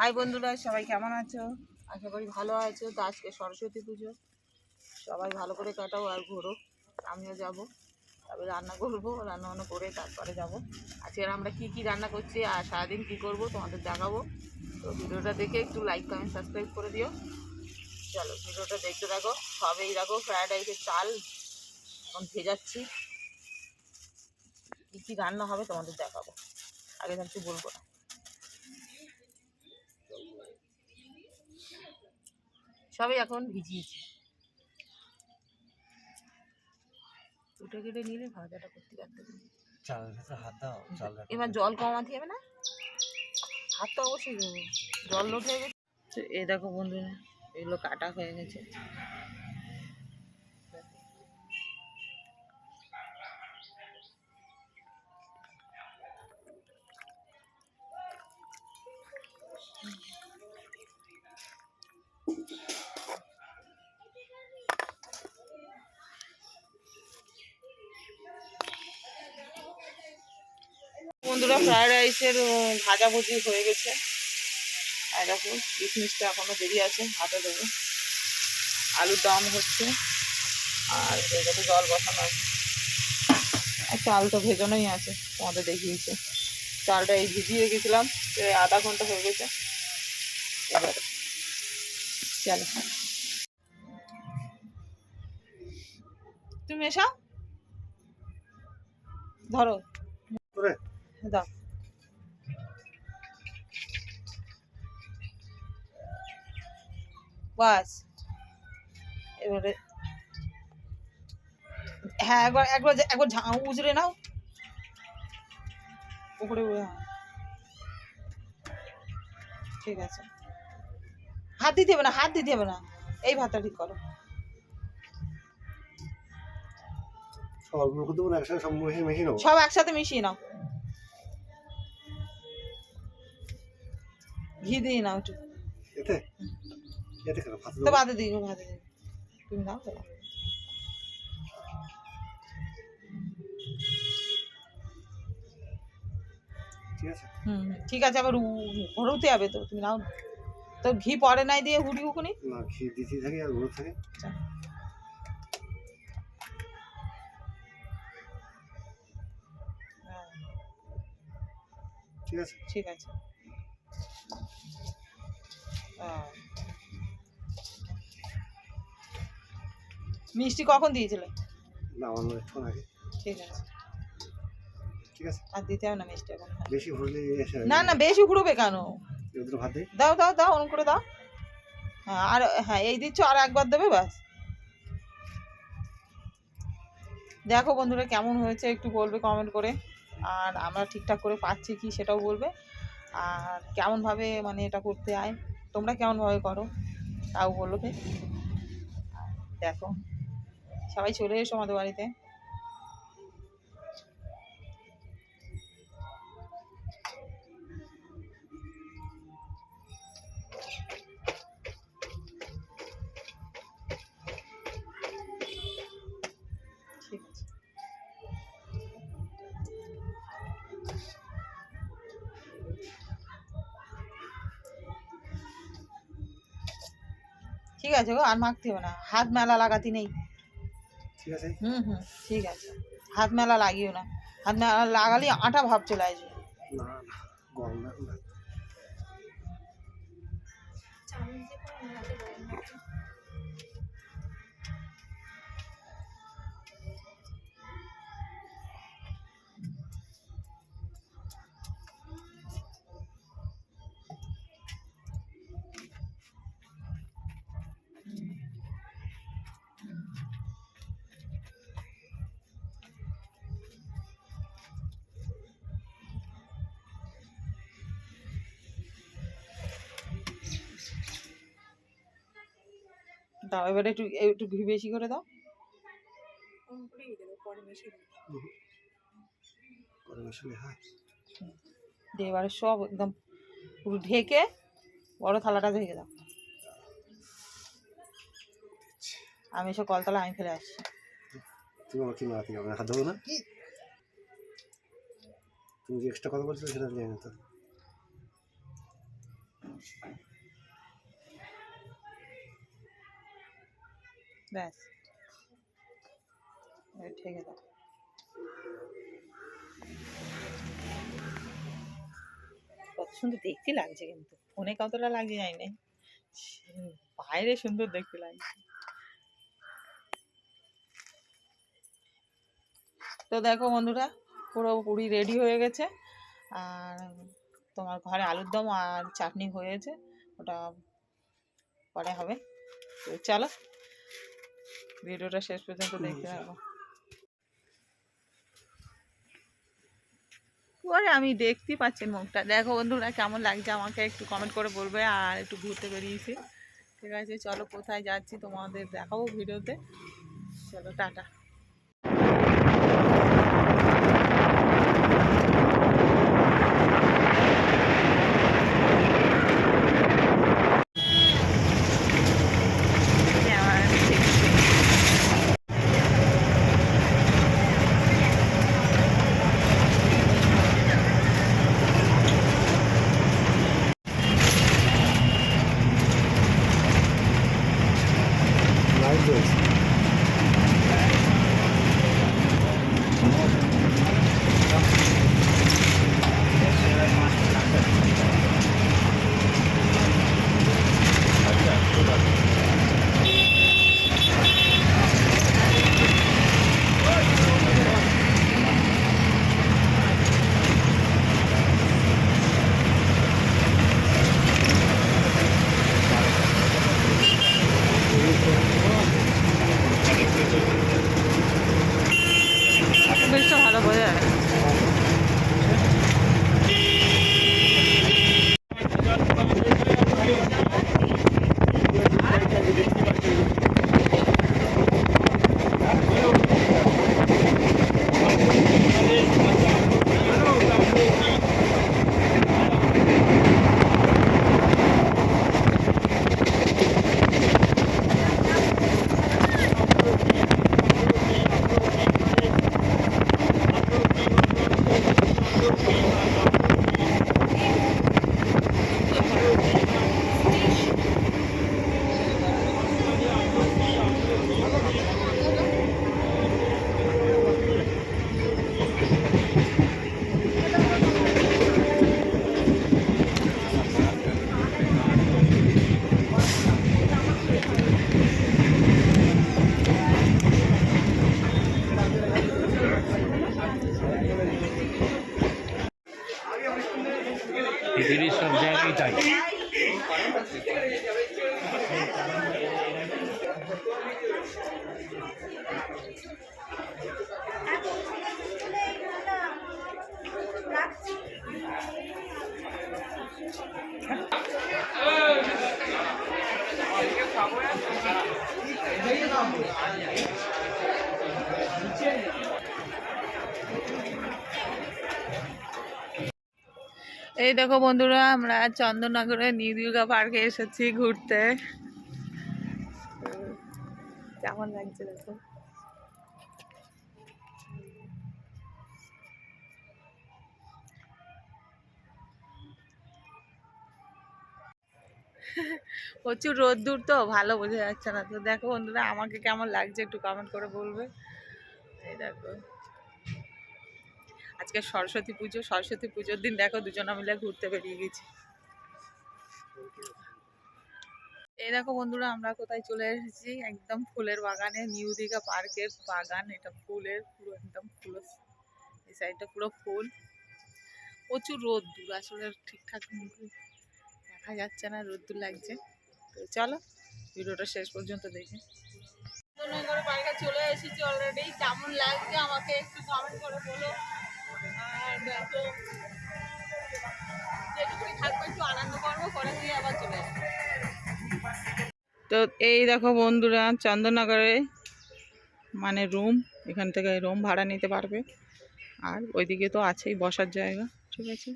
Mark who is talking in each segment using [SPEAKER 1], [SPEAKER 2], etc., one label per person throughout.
[SPEAKER 1] High বন্ধুরা, সবাই কেমন আছো? আশা করি ভালো আছো। তো আজকে সরস্বতী পুজো। সবাই ভালো করে কাটাও আর ঘোরো। আমিও যাব। তবে রান্না করব, রান্না বান্না করে তারপরে যাব। আজকে আমরা কি কি রান্না করছি আর সারাদিন কি করব তোমাদের দেখাবো। তো ভিডিওটা দেখে একটু লাইক কমেন্ট সাবস্ক্রাইব করে দিও। চলো ভিডিওটা দেখতে থাকো। সবেই দেখো ফ্রায়েড রাইসের চাল এখন ভেজাচ্ছি। কী কী রান্না হবে তোমাদের দেখাবো। আগে থাকতে বলব না। সবই এখন ভিজিয়েছি। উঠে কেটে নিলে ভাজাটা করতে পারতে। এবার জল কমাতে হবে না? হাত তো অবশ্যই দেবো জল লোট হয়ে গেছে। তো এই দেখো বন্ধুরা এগুলো কাটা হয়ে গেছে। বন্ধুরা ফ্রায়েড রাইসের ভাজা ভুজি হয়ে গেছে। আর দেখো কিশমিশটা এখনও দেরি আছে, হাতে দেবো আলুর দম হচ্ছে, আর দেখো জল বসানো আছে। আর চাল তো ভেজানোই আছে, তোমাদের দেখিয়েছে। চালটা এই ভিজিয়ে গেছিলাম আধা ঘণ্টা হয়ে গেছে। এবার চলো তুমি এসাও ধরো। দাও। বাস। এবারে হ্যাঁ একবার একবার একবার নাও। উপরে উড়ে। ঠিক আছে। হাত দিতে হবে না হাত দিতে হবে না। এই ভাতটা ঠিক করো।
[SPEAKER 2] সব একসাথে
[SPEAKER 1] মিশিয়ে নাও। ঘি দিয়ে নাও একটু।
[SPEAKER 2] এতে? এতে কেন? ভাত
[SPEAKER 1] তো বাদে দিই গো, দিই। তুমি নাও তো।
[SPEAKER 2] ঠিক আছে।
[SPEAKER 1] হুম ঠিক আছে আবার ঘুরোতে হবে তো তুমি নাও। তো ঘি পরে নাই দিয়ে হুড়ি হুকুনি?
[SPEAKER 2] না ঘি দিতে থাকে আর গুঁড়ো থাকে।
[SPEAKER 1] হ্যাঁ,
[SPEAKER 2] ঠিক আছে।
[SPEAKER 1] ঠিক আছে। মিষ্টি কখন দিয়েছিলে?
[SPEAKER 2] না অন্য একটু আগে।
[SPEAKER 1] ঠিক আছে।
[SPEAKER 2] ঠিক আছে?
[SPEAKER 1] আর দিতে হবে না মিষ্টি এখন।
[SPEAKER 2] বেশি
[SPEAKER 1] না না বেশি ঘুরবে কেন? দাও দাও দাও অন করে দাও। হ্যাঁ আর হ্যাঁ এই দিচ্ছ আর একবার দেবে দেখো বন্ধুরা কেমন হয়েছে একটু বলবে কমেন্ট করে। আর আমরা ঠিকঠাক করে পাচ্ছি কি সেটাও বলবে। আর কেমনভাবে মানে এটা করতে হয়, তোমরা কেমনভাবে করো, তাও বলবে দেখো, সবাই চলে এসো আমাদের বাড়িতে। ঠিক আছে গো আর মাখতে হবে না। হাত মেলা লাগাতে নেই।
[SPEAKER 2] ঠিক আছে?
[SPEAKER 1] হুম হুম ঠিক আছে। হাত মেলা লাগিও না। হাত মেলা লাগালে আটা ভাব চলে আসবে। দাও এবারে একটু একটু ঘি বেশি করে দাও। দিয়ে এবারে সব একদম পুরো ঢেকে বড় থালাটা ঢেকে দাও। আমি এসব কলতলা আমি ফেলে আসছি।
[SPEAKER 2] তুমি আমার কি মারাতে যাবে হাত দেবো না? তুমি যে এক্সট্রা কথা বলছো সেটা জানি না তো।
[SPEAKER 1] ব্যাস। ঠেকে দাও। কত সুন্দর দেখতে লাগছে কিন্তু। ফোনে কতটা লাগছে জানি না। বাইরে সুন্দর দেখতে লাগছে। তো দেখো বন্ধুরা পুরোপুরি রেডি হয়ে গেছে। আর তোমার ঘরে আলুর দম আর চাটনি হয়েছে। ওটা পরে হবে। তো চলো। ভিডিওটা শেষ পর্যন্ত দেখতে থাকো। ওরে আমি দেখতে পাচ্ছি মুখটা। দেখো বন্ধুরা কেমন লাগছে আমাকে একটু কমেন্ট করে বলবে আর একটু ঘুরতে বেরিয়েছি। ঠিক আছে চলো কোথায় যাচ্ছি তোমাদের দেখাবো ভিডিওতে। চলো টাটা। এই দেখো বন্ধুরা, আমরা চন্দননগরে নিউ দুর্গা পার্কে এসেছি ঘুরতে। কেমন লাগছে দেখো? প্রচুর রোদ্দুর তো, ভালো বোঝা যাচ্ছে না। তো দেখো বন্ধুরা, আমাকে কেমন লাগছে একটু কমেন্ট করে বলবে। এই দেখো। আজকে সরস্বতী পুজো, সরস্বতী পুজোর দিন দেখো দুজনে মিলে ঘুরতে বেরিয়ে গেছি। এই দেখো বন্ধুরা, আমরা কোথায় চলে এসেছি? একদম ফুলের বাগানে, নিউ দীঘা পার্কের বাগান। এটা ফুলের, পুরো একদম ফুল। এই সাইডটা পুরো ফুল। প্রচুর রোদ্দুর, আসলে ঠিকঠাক দেখা যাচ্ছে না, রোদ্দুর লাগছে। তো চলো, ভিডিওটা শেষ পর্যন্ত দেখে। পার্কে চলে এসেছি অলরেডি কেমন লাগছে আমাকে একটু কমেন্ট করে বলো। তো এই দেখো বন্ধুরা, চন্দননগরে মানে রুম এখান থেকে রুম ভাড়া নিতে পারবে। আর ওইদিকে তো আছেই, বসার জায়গা, ঠিক আছে?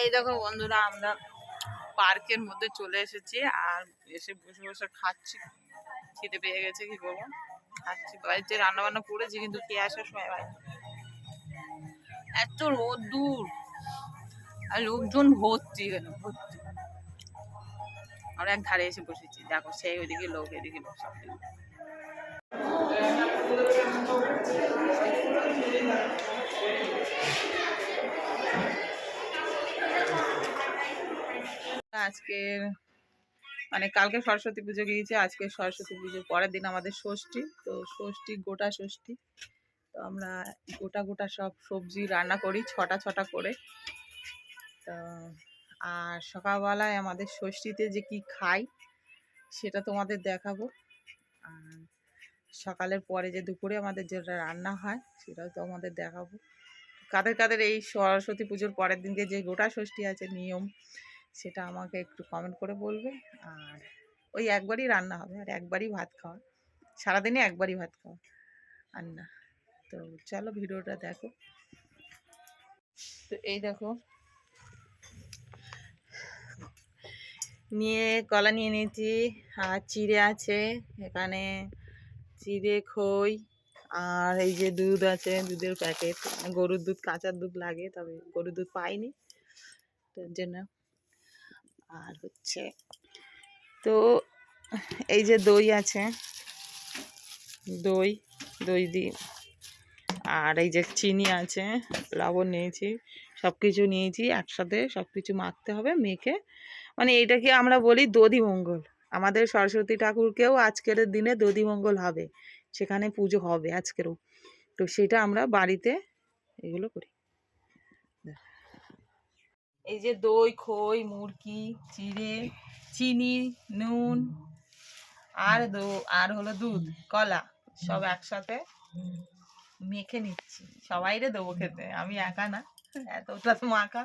[SPEAKER 1] এই দেখো বন্ধুরা, আমরা পার্কের মধ্যে চলে এসেছি আর এসে বসে বসে খাচ্ছি। খিদে পেয়ে গেছে, কি করব খাচ্ছি। বাড়িতে রান্না বান্না করেছি, কিন্তু খেয়ে আসার সময় পাইনি এত রোদ দূর আর লোকজন ভর্তি এখানে ভর্তি। আমরা এক ধারে এসে বসেছি। দেখো, সেই ওইদিকে লোক, এদিকে লোক সব। আজকের মানে কালকে সরস্বতী পুজো গিয়েছে, আজকে সরস্বতী পুজোর পরের দিন আমাদের ষষ্ঠী, তো ষষ্ঠী গোটা ষষ্ঠী। তো আমরা গোটা গোটা সব সবজি রান্না করি, ছটা ছটা করে। তো, আর সকালবেলায় আমাদের ষষ্ঠীতে যে কি খাই, সেটা তোমাদের দেখাবো। আর সকালের পরে যে দুপুরে আমাদের যেটা রান্না হয়, সেটাও তো আমাদের দেখাবো। কাদের কাদের এই সরস্বতী পুজোর পরের দিনকে যে গোটা ষষ্ঠী আছে, নিয়ম সেটা আমাকে একটু কমেন্ট করে বলবে। আর ওই একবারই রান্না হবে, আর একবারই ভাত খাওয়া। সারাদিনে একবারই ভাত খাওয়া। আর না, তো চলো ভিডিওটা দেখো। তো এই দেখো, নিয়ে কলা নিয়ে নিয়েছি, আর চিড়ে আছে এখানে। চিড়ে, খই, আর এই যে দুধ আছে, দুধের প্যাকেট গরুর দুধ, কাঁচার দুধ লাগে, তবে গরুর দুধ পাইনি। তার জন্য আর হচ্ছে তো এই যে দই আছে, দই দই দিই আর এই যে চিনি আছে, লবণ নিয়েছি সব কিছু নিয়েছি, একসাথে সব কিছু মাখতে হবে, মেখে। মানে এইটাকে আমরা বলি দধি মঙ্গল। আমাদের সরস্বতী ঠাকুরকেও আজকের দিনে দধি মঙ্গল হবে। সেখানে পুজো হবে আজকেরও। তো সেটা আমরা বাড়িতে এগুলো করি। এই যে দই, খই, মুরকি, চিড়ে, চিনি, নুন, আর দো, আর হলো দুধ, কলা, সব একসাথে মেখে নিচ্ছি। সবাইরে দেবো খেতে, আমি একা না। এতটা তো মাখা।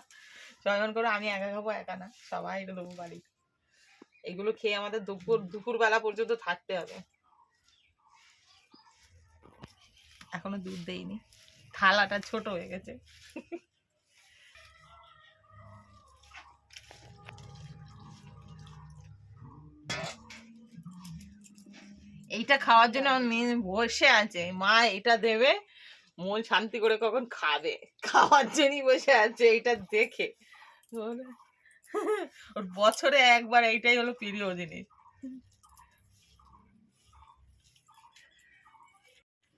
[SPEAKER 1] সবাই করে আমি একা খাব, একা না। সবাই দেবো বাড়ি। এগুলো খেয়ে আমাদের দুপুর, দুপুরবেলা পর্যন্ত থাকতে হবে। এখনও দুধ দেইনি। থালাটা ছোট হয়ে গেছে। এইটা খাওয়ার জন্য আমার মেয়ে বসে আছে। মা এটা দেবে, মন শান্তি করে কখন খাবে? খাওয়ার জন্যই বসে আছে, এইটা দেখে। ওর বছরে একবার এইটাই হলো প্রিয় জিনিস।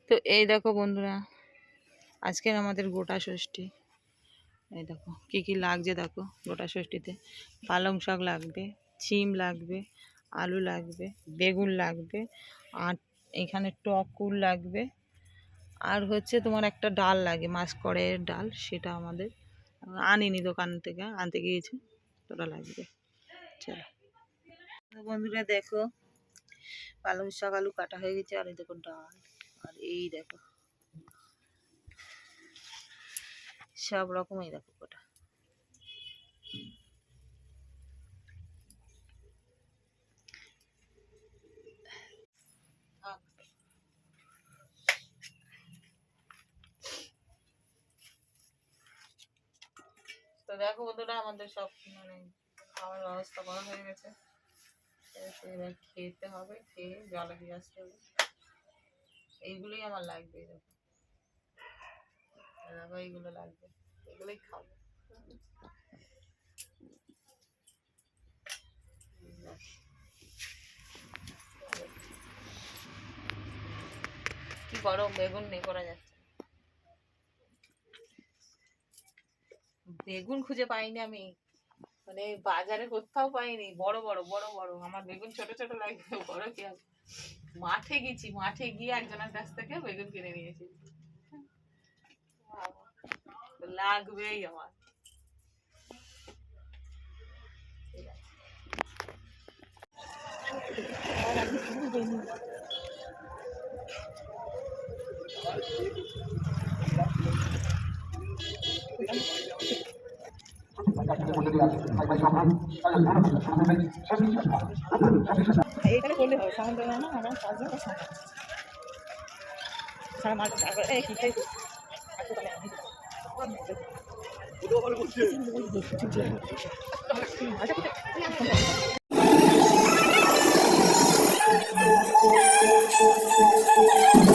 [SPEAKER 1] তো এই দেখো বন্ধুরা, আজকের আমাদের গোটা ষষ্ঠী। এই দেখো, কি কি লাগছে দেখো গোটা ষষ্ঠীতে। পালং শাক লাগবে শিম লাগবে আলু লাগবে, বেগুন লাগবে, আর এখানে টক কুল লাগবে। আর হচ্ছে তোমার একটা ডাল লাগে, মাসকড়ের ডাল, সেটা আমাদের আনিনি দোকান থেকে, আনতে গিয়েছি, ওটা লাগবে। চলো। বন্ধুরা দেখো, পালং শাক, আলু কাটা হয়ে গেছে, আর এই দেখো ডাল, আর এই দেখো। সব রকমই দেখো ওটা তো দেখো বন্ধুরা, আমাদের সব মানে খাওয়ার ব্যবস্থা করা হয়ে গেছে। এবার খেতে হবে, খেয়ে জলে দিয়ে আসতে হবে। এইগুলোই আমার লাগবে দেখো। দেখো এইগুলো লাগবে, এগুলোই খাব। কি গরম, বেগুন নেই করা যাচ্ছে। বেগুন খুঁজে পাইনি আমি মানে বাজারে কোথাও পাইনি বড় বড় বড় বড় আমার বেগুন ছোট ছোট লাগে বড় কি আছে? মাঠে গেছি, মাঠে গিয়ে একজনের কাছ থেকে বেগুন কিনে নিয়েছি লাগবেই আমার ঠিক আছে। এইখানে করলে হবে না আমরা পাঁচজন তো সারা Thank